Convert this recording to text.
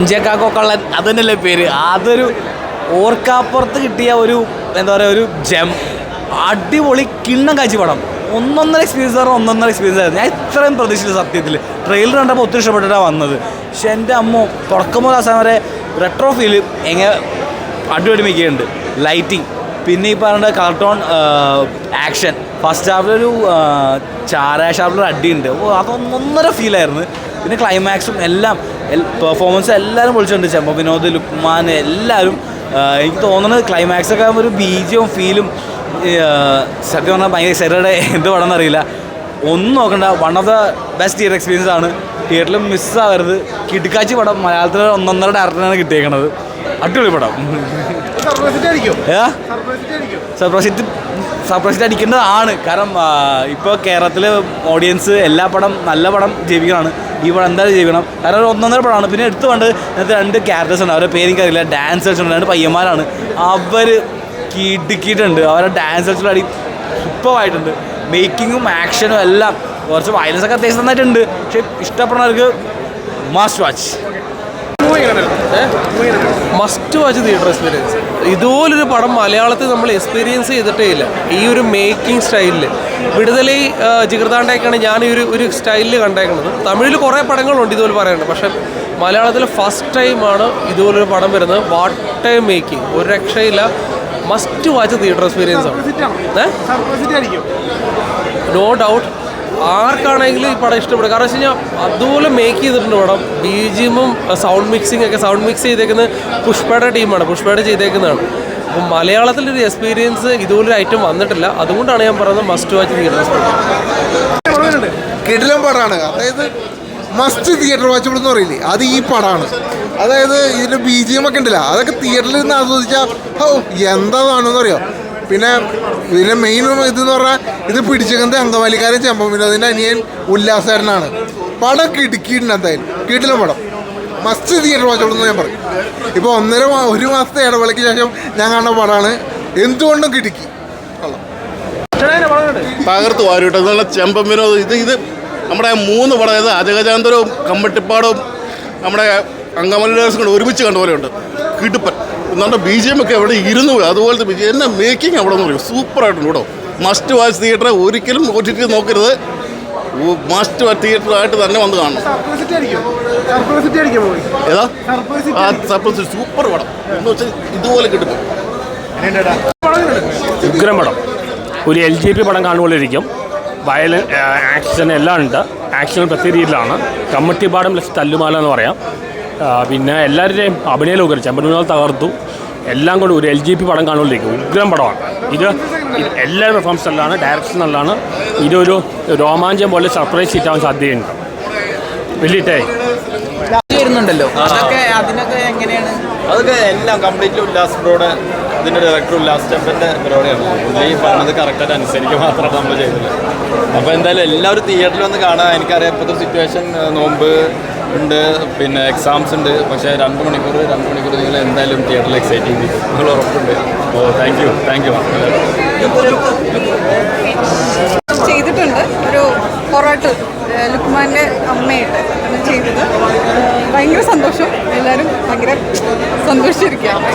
ഇഞ്ചക്കാക്കൊക്കള്ളൻ അത് തന്നെയല്ലേ പേര്. അതൊരു ഓർക്കാപ്പുറത്ത് കിട്ടിയ ഒരു എന്താ പറയുക ഒരു ജം അടിപൊളി കിണ്ണം കാച്ചി പടം. ഒന്നൊന്നര എക്സ്പീരിയൻസ് ആയിരുന്നു ഒന്നൊന്നര എക്സ്പീരിയൻസ് ആയിരുന്നു. ഞാൻ ഇത്രയും പ്രതീക്ഷിച്ചു സത്യത്തിൽ ട്രെയിലർ കണ്ടപ്പോൾ ഒത്തിരി ഇഷ്ടപ്പെട്ടിട്ടാണ് വന്നത്. പക്ഷെ എന്റെ അമ്മ തുടക്കം മുതൽ അവസാനം വരെ റെട്രോ ഫീൽ എങ്ങനെ അടിപൊളി മിക്കുന്നുണ്ട് ലൈറ്റിംഗ് പിന്നെ ഈ പറഞ്ഞ കളർ ടോൺ ആക്ഷൻ ഫസ്റ്റ് ഹാഫിലൊരു ചാരാഷാഫിലൊരു അടിയുണ്ട്. ഓ അതൊന്നൊന്നര ഫീലായിരുന്നു പിന്നെ ക്ലൈമാക്സും എല്ലാം പെർഫോമൻസ് എല്ലാവരും വിളിച്ചിട്ടുണ്ട്. ചെമ്പ വിനോദ് ലുക്മാൻ എല്ലാവരും എനിക്ക് തോന്നുന്നത് ക്ലൈമാക്സ് ഒക്കെ ആകുമ്പോൾ ഒരു ബീജവും ഫീലും സത്യം പറഞ്ഞാൽ ഭയങ്കര ശരീരയുടെ എന്ത് പടം അറിയില്ല ഒന്നും നോക്കണ്ട. One of the best theatre experience ആണ്. തിയേറ്ററിൽ മിസ്സാവരുത് കിടുക്കാച്ചി പടം മലയാളത്തിൽ ഒന്നൊന്നര ഡയറക്ടറാണ് കിട്ടിയേക്കണത്. അടിപൊളി പടം. സർപ്രസിറ്റ് സർപ്രൈസ് സർപ്രൈസ് അടിക്കേണ്ടതാണ്. കാരണം ഇപ്പോൾ കേരളത്തിലെ ഓഡിയൻസ് എല്ലാ പടം നല്ല പടം ജയിപ്പിക്കണമാണ് ഈ പടം എന്തായാലും ജീവിക്കണം. കാരണം ഒന്നൊന്നര പടമാണ്. പിന്നെ എടുത്തു കൊണ്ട് ഇന്നത്തെ രണ്ട് ക്യാരക്ടേഴ്സ് ഉണ്ട്. അവരുടെ പേരും കറിയില്ല ഡാൻസ് കളിച്ചിട്ടുണ്ട് രണ്ട് പയ്യന്മാരാണ്. അവർ കിടുക്കിയിട്ടുണ്ട്. അവരുടെ ഡാൻസ് കളിച്ചുള്ള അടി സൂപ്പറായിട്ടുണ്ട് മേക്കിങ്ങും ആക്ഷനും എല്ലാം കുറച്ച് വയലൻസൊക്കെ അത്യാവശ്യം നന്നായിട്ടുണ്ട്. പക്ഷേ ഇഷ്ടപ്പെടുന്നവർക്ക് must watch must watch theatre experience ഇതുപോലൊരു പടം മലയാളത്തിൽ നമ്മൾ എക്സ്പീരിയൻസ് ചെയ്തിട്ടേ ഇല്ല. ഈ ഒരു മേക്കിംഗ് സ്റ്റൈലിൽ വിടുതലി ജിഗർദാണ്ടേക്കാണ് ഞാൻ ഈ ഒരു ഒരു സ്റ്റൈലിൽ കണ്ടേക്കുന്നത് തമിഴിൽ കുറേ പടങ്ങളുണ്ട് ഇതുപോലെ പറയുന്നുണ്ട് പക്ഷേ മലയാളത്തിൽ ഫസ്റ്റ് ടൈമാണ് ഇതുപോലൊരു പടം വരുന്നത്. വാട്ട് ടൈം മേക്കിംഗ് ഒരു രക്ഷയില്ല. മസ്റ്റ് വാച്ച് തിയേറ്റർ എക്സ്പീരിയൻസ് ആണ്. നോ ഡൗട്ട് ആർക്കാണെങ്കിലും ഈ പടം ഇഷ്ടപ്പെടും. കാരണം വെച്ച് കഴിഞ്ഞാൽ അതുപോലെ മേക്ക് ചെയ്തിട്ടുണ്ട് പടം. ബി ജിമും സൗണ്ട് മിക്സിംഗ് ഒക്കെ സൗണ്ട് മിക്സ് ചെയ്തേക്കുന്നത് പുഷ്പയുടെ ടീമാണ് പുഷ്പയുടെ ചെയ്തേക്കുന്നതാണ്. അപ്പം മലയാളത്തിലൊരു എക്സ്പീരിയൻസ് ഇതുപോലൊരു ഐറ്റം വന്നിട്ടില്ല. അതുകൊണ്ടാണ് ഞാൻ പറയുന്നത് മസ്റ്റ് വാച്ച് തിയേറ്റർ കിടിലം പടമാണ്. അതായത് മസ്റ്റ് തിയേറ്റർ വാച്ചബിൾ എന്ന് പറയില്ലേ? അത് ഈ പടമാണ്. അതായത് ഇതിന്റെ ബി ജി എം ഒക്കെ ഉണ്ടല്ലോ. അതൊക്കെ തിയേറ്ററിൽ നിന്ന് ആസ്വദിച്ചാൽ ഓ എന്താണെന്ന് അറിയോ പിന്നെ ഇതിന്റെ മെയിൻ ഇതെന്ന് പറഞ്ഞാൽ ഇത് പിടിച്ചേക്കുന്നത് അങ്കമാലിക്കാരൻ ചെമ്പം വിനോദിന്റെ അനിയൻ ഉല്ലാസേരനാണ് പടം കിടുക്കിയിട്ടുണ്ട് എന്തായാലും. കിടിലം പടം. മസ്റ്റ് തിയേറ്റർ വാച്ചോളൂ എന്ന് ഞാൻ പറയും. ഇപ്പോൾ ഒന്നര ഒരു മാസത്തെ ഇടവേളയ്ക്ക് ശേഷം ഞാൻ കാണുന്ന പടമാണ്. എന്തുകൊണ്ടും കിടുക്കി തകർത്ത് വാരിട്ട് നല്ല ചെമ്പം വിനോദം? ഇത് ഇത് നമ്മുടെ മൂന്ന് പടം. അതായത് അജഗജാന്തരവും കമ്മട്ടിപ്പാടവും നമ്മുടെ അങ്കമല്ലേഴ്സും കൂടെ ഒരുമിച്ച് കണ്ട പോലെയുണ്ട്. കിടുപ്പൻ. എന്നാൽ ബി ജി എം ഒക്കെ അവിടെ ഇരുന്നു പോയി അതുപോലത്തെ ബി ജി എന്നെ മേക്കിംഗ് അവിടെ എന്ന് പറയും. സൂപ്പറായിട്ടുണ്ട് കേട്ടോ. മസ്റ്റ് വാച്ച് തിയേറ്റർ ഒരിക്കലും ഒ ടി ടി നോക്കരുത്. മസ്റ്റ് വാച്ച് തിയേറ്ററായിട്ട് തന്നെ വന്ന് കാണണം. ഏതാ? സർപ്രൈസ് സൂപ്പർ പടം. എന്ന് വെച്ചാൽ ഇതുപോലെ കിട്ടും. ഉഗ്രം പടം. ഒരു എൽ ജി പി പടം കാണുമ്പോഴിരിക്കും വയലൻ ആക്ഷൻ എല്ലാം ഉണ്ട്. ആക്ഷൻ പ്രത്യേക രീതിയിലാണ്. കമ്മട്ടിപ്പാടം പ്ലസ് തല്ലുമാല എന്ന് പറയാം. പിന്നെ എല്ലാവരുടെയും അഭിനയം ഉപകരിച്ച് ചെമ്പനൂർ തകർത്തു. എല്ലാം കൊണ്ട് ഒരു എൽ ജി പി പടം കാണുമ്പോഴേക്കും ഉഗ്രം പടമാണ്. ഇത് ഇത് എല്ലാ പെർഫോമൻസ് നല്ലതാണ് ഡയറക്ഷൻ നല്ലതാണ്. ഇതൊരു രോമാഞ്ചം പോലെ സർപ്രൈസ് കിട്ടാൻ സാധ്യതയുണ്ട്. വലിയിട്ടേ വരുന്നുണ്ടല്ലോ. അതൊക്കെ അതിനൊക്കെ എങ്ങനെയാണ്? അതൊക്കെ എല്ലാം കംപ്ലീറ്റ്ലി ഉല്ലാസ് ബ്രോയുടെ ഇതിന്റെ ഡയറക്ടർ ഉല്ലാസ് സ്റ്റെപ്പിന്റെ പരിപാടിയാണ്. ഈ പറഞ്ഞത് കറക്റ്റായിട്ട് അനുസരിക്കുക മാത്രമാണ് നമ്മൾ ചെയ്തത്. അപ്പോൾ എന്തായാലും എല്ലാവരും തിയേറ്ററിൽ വന്ന് കാണാൻ എനിക്കറിയാം ഇപ്പോഴത്തെ സിറ്റുവേഷൻ നോമ്പ് ഉണ്ട് പിന്നെ എക്സാംസ് ഉണ്ട്. പക്ഷേ രണ്ട് മണിക്കൂർ രണ്ട് മണിക്കൂർ നിങ്ങൾ എന്തായാലും തിയേറ്ററിൽ എക്സൈറ്റ് ചെയ്ത് നിങ്ങൾ ഉറപ്പുണ്ട്. ഓ താങ്ക് യു താങ്ക് യു ചെയ്തിട്ടുണ്ട്. ഒരു പൊറോട്ട് ലുക്മാന്റെ അമ്മയായിട്ട് ചെയ്തത്. ഭയങ്കര സന്തോഷം. എല്ലാവരും ഭയങ്കര സന്തോഷിച്ചിരിക്കുകയാണ്.